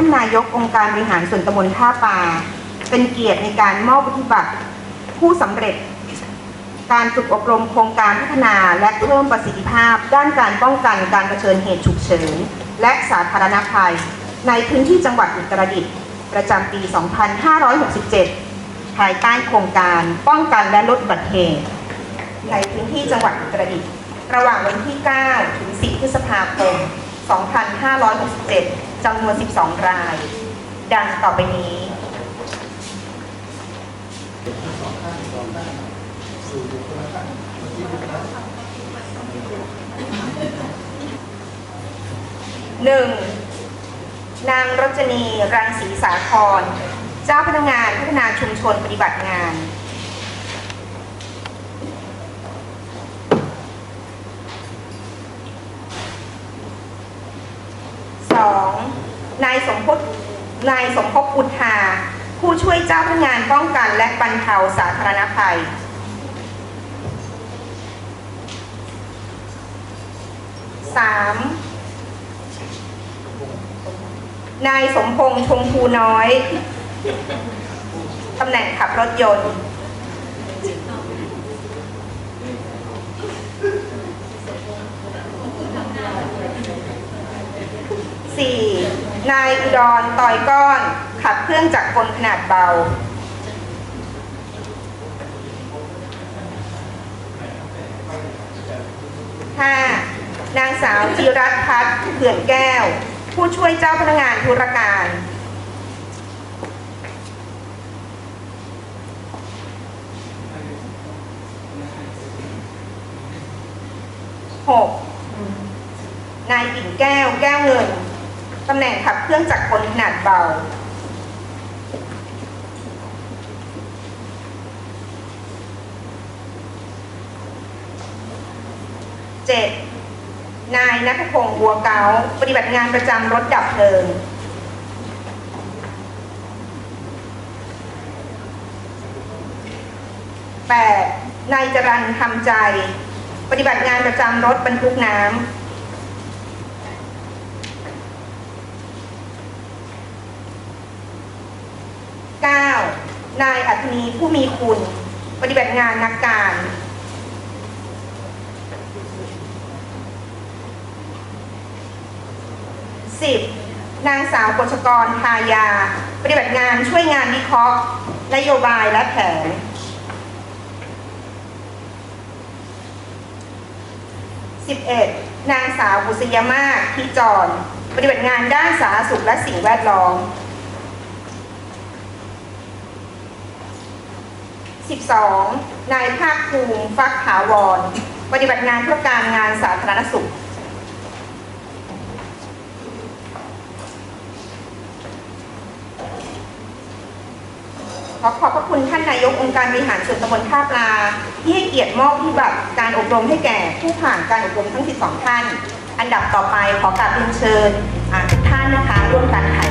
ท่านนายกองค์การบริหารส่วนตำบลท่าปลาเป็นเกียรติในการมอบปฏิบัติผู้สำเร็จ การฝึกอบรมโครงการพัฒนาและเพิ่มประสิทธิภาพ ด้านการป้องกันการเผชิญเหตุฉุกเฉิน และสาธารณภัย ในพื้นที่จังหวัดอุตรดิตถ์ประจำปี 2567 ภายใต้โครงการป้องกันและลดอุบัติเหตุในพื้นที่จังหวัดอุตรดิตถ์ระหว่างวันที่ 9 ถึง 10 พฤษภาคม 2567จำนวน 12 ราย ดังต่อไปนี้หนึ่งนางรจนี รังสีสาคร เจ้าพนักงานพัฒนาชุมชนปฏิบัติงาน สอง นายสมภพนายสมภพอุทาผู้ช่วยเจ้าพนักงานป้องกันและบรรเทาสาธารณภัยสามนายสมพงษ์ชมพูน้อย ตำแหน่งขับรถยนต์สี่ นายอุดรต่อยก้อน ขับเครื่องจักรกลขนาดเบาห้านางสาวจิรัตพัฒน์เขื่อนแก้ว ผู้ช่วยเจ้าพนักงานธุรการหกนายกิ่งแก้วแก้วเงิน ตำแหน่งขับเครื่องจักรกลขนาดเบา เจ็ดนายนัทพงศ์บัวเกาปฏิบัติงานประจำรถดับเพลิงแปดนายจรันทำใจ ปฏิบัติงานประจำรถบรรทุกน้ำเก้า นายอัธนีผู้มีคุณ ปฏิบัติงานนักการสิบนางสาวกฤษกรทายา ปฏิบัติงานช่วยงานวิเคราะห์นโยบายและแผน 11. นางสาวบุษยมาศที่จร ปฏิบัติงานด้านสาธารณสุขและสิ่งแวดล้อม 12. นายภาคภูมิฟักถาวร ปฏิบัติงานเพื่อการงานสาธารณสุข ขอขอบพระคุณท่านนายกองค์การบริหารส่วนตำบลท่าปลา ที่ให้เกียรติมอบที่บัตรการอบรมให้แก่ผู้ผ่านการอบรมทั้ง 12 ท่าน อันดับต่อไปขอกราบเรียนเชิญทุกท่านนะคะร่วมกันถ่าย